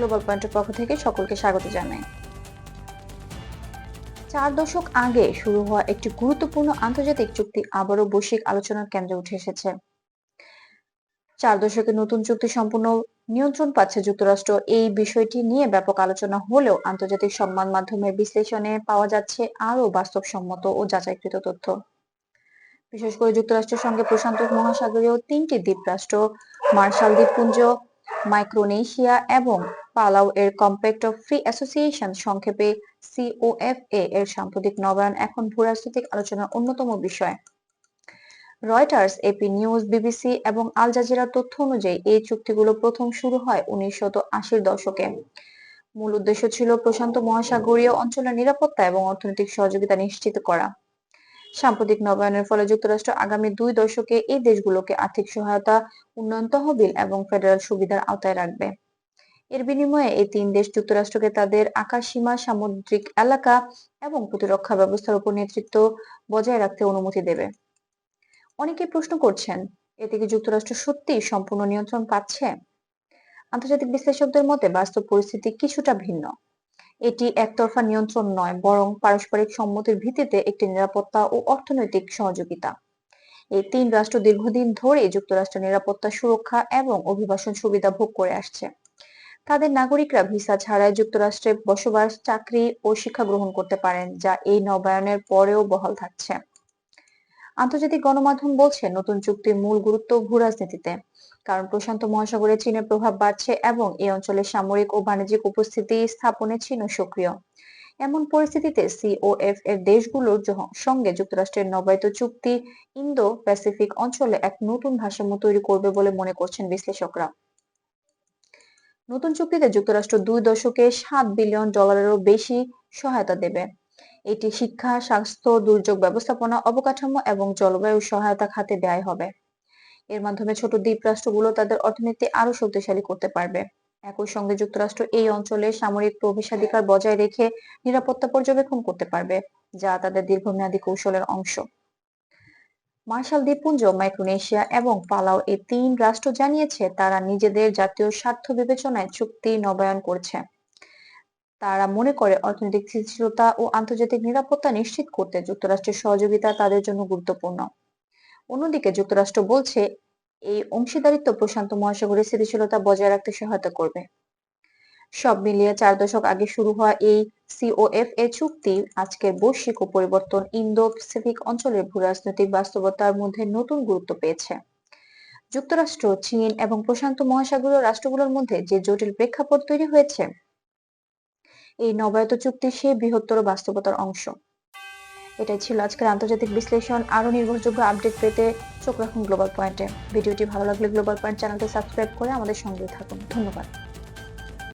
Global পয়েন্টের পক্ষ থেকে সকলকে স্বাগত জানাই। চার দশক আগে শুরু হওয়া একটি গুরুত্বপূর্ণ আন্তর্জাতিক চুক্তি আবারও বৈশ্বিক আলোচনার কেন্দ্রে উঠে এসেছে। চার দশকে নতুন চুক্তি সম্পূর্ণ নিয়ন্ত্রণ পাচ্ছে যুক্তরাষ্ট্র। এই বিষয়টি নিয়ে ব্যাপক আলোচনা হলেও আন্তর্জাতিক সংবাদ মাধ্যমের বিশ্লেষণে পাওয়া যাচ্ছে আরও বাস্তবসম্মত ও যাচাইকৃত তথ্য। বিশেষ করে যুক্তরাষ্ট্রের সঙ্গে প্রশান্ত মহাসাগরীয় তিনটি দ্বীপরাষ্ট্র, মার্শাল দ্বীপপুঞ্জ, মাইক্রোনেশিয়া এবং পালাউ এর কম্প্যাক্ট অফ ফ্রি অ্যাসোসিয়েশন সংক্ষেপে সিওএফএ এর সাম্প্রতিক নবায়ন এখন ভূরাজনৈতিক আলোচনার অন্যতম বিষয়। রয়টার্স এপি নিউজ বিবিসি এবং আল জাজিরার তথ্য অনুযায়ী এই চুক্তিগুলো প্রথম শুরু হয় উনিশশো আশির দশকে। মূল উদ্দেশ্য ছিল প্রশান্ত মহাসাগরীয় অঞ্চলের নিরাপত্তা এবং অর্থনৈতিক সহযোগিতা নিশ্চিত করা। সাম্প্রতিক নবায়নের ফলে যুক্তরাষ্ট্র আগামী দুই দশকে এই দেশগুলোকে আর্থিক সহায়তা, উন্নয়ন তহবিল এবং ফেডারেল সুবিধার আওতায় রাখবে। এর বিনিময়ে এই তিন দেশ যুক্তরাষ্ট্রকে তাদের আকাশসীমা, সামুদ্রিক এলাকা এবং প্রতিরক্ষা ব্যবস্থার উপর নেতৃত্ব বজায় রাখতে অনুমতি দেবে। অনেকেই প্রশ্ন করছেন, এতে কি যুক্তরাষ্ট্র সত্যি সম্পূর্ণ নিয়ন্ত্রণ পাচ্ছে? আন্তর্জাতিক বিশ্লেষকদের মতে, বাস্তব পরিস্থিতি কিছুটা ভিন্ন। এটি একতরফা নিয়ন্ত্রণ নয়, বরং পারস্পরিক সম্মতির ভিত্তিতে একটি নিরাপত্তা ও অর্থনৈতিক সহযোগিতা। এই তিন রাষ্ট্র দীর্ঘদিন ধরে যুক্তরাষ্ট্রের নিরাপত্তা, সুরক্ষা এবং অভিবাসন সুবিধা ভোগ করে আসছে। তাদের নাগরিকরা ভিসা ছাড়াই যুক্তরাষ্ট্রে বসবাস, চাকরি ও শিক্ষা গ্রহণ করতে পারেন, যা এই নবায়নের পরেও বহাল থাকছে। আন্তর্জাতিক গণমাধ্যম বলছে, নতুন চুক্তির মূল গুরুত্ব ভূরাজনীতিতে কারণ প্রশান্ত মহাসাগরে চীনের প্রভাব বাড়ছে এবং এই অঞ্চলে সামরিক ও বাণিজ্যিক উপস্থিতি স্থাপনে চীনও সক্রিয়। এমন পরিস্থিতিতে সিওএফ এর দেশগুলোর সঙ্গে যুক্তরাষ্ট্রের নবায়িত চুক্তি ইন্দো প্যাসিফিক অঞ্চলে এক নতুন ভারসাম্য তৈরি করবে বলে মনে করছেন বিশ্লেষকরা। নতুন চুক্তিতে যুক্তরাষ্ট্র দুই দশকে সাত বিলিয়ন ডলারেরও বেশি সহায়তা দেবে। এটি শিক্ষা, স্বাস্থ্য, দুর্যোগ ব্যবস্থাপনা, অবকাঠামো এবং জলবায়ু সহায়তা খাতে ব্যয় হবে। এর মাধ্যমে ছোট দ্বীপরাষ্ট্রগুলো তাদের অর্থনীতি আরও শক্তিশালী করতে পারবে। একই সঙ্গে যুক্তরাষ্ট্র এই অঞ্চলে সামরিক প্রবেশাধিকার বজায় রেখে নিরাপত্তা পর্যবেক্ষণ করতে পারবে, যা তাদের দীর্ঘমেয়াদী কৌশলের অংশ। মার্শাল দ্বীপপুঞ্জ, মাইক্রোনেশিয়া এবং পালাও এই তিন রাষ্ট্র জানিয়েছে তারা নিজেদের জাতীয় স্বার্থ বিবেচনায় চুক্তি নবায়ন করছে। তারা মনে করে অর্থনৈতিক স্থিতিশীলতা ও আন্তর্জাতিক নিরাপত্তা নিশ্চিত করতে যুক্তরাষ্ট্রের সহযোগিতা তাদের জন্য গুরুত্বপূর্ণ। অন্যদিকে যুক্তরাষ্ট্র বলছে, এই অংশীদারিত্ব প্রশান্ত মহাসাগরের স্থিতিশীলতা বজায় রাখতে সহায়তা করবে। সব মিলিয়ে চার দশক আগে শুরু হওয়া এই সিওএফ এ চুক্তি আজকের বৈশ্বিক পরিবর্তন ইন্দো প্যাসিফিক অঞ্চলের ভূরাজনৈতিক বাস্তবতার মধ্যে নতুন গুরুত্ব পেয়েছে। যুক্তরাষ্ট্র, চীন এবং প্রশান্ত মহাসাগরীয় রাষ্ট্রগুলোর মধ্যে যে জটিল প্রেক্ষাপট তৈরি হয়েছে, এই নবায়ত চুক্তি সেই বৃহত্তর বাস্তবতার অংশ। এটাই ছিল আজকের আন্তর্জাতিক বিশ্লেষণ। আরও নির্ভরযোগ্য আপডেট পেতে চোখ রাখুন গ্লোবাল পয়েন্টে ভিডিওটি ভালো লাগলে গ্লোবাল পয়েন্ট চ্যানেলটি সাবস্ক্রাইব করে আমাদের সঙ্গে থাকুন। ধন্যবাদ।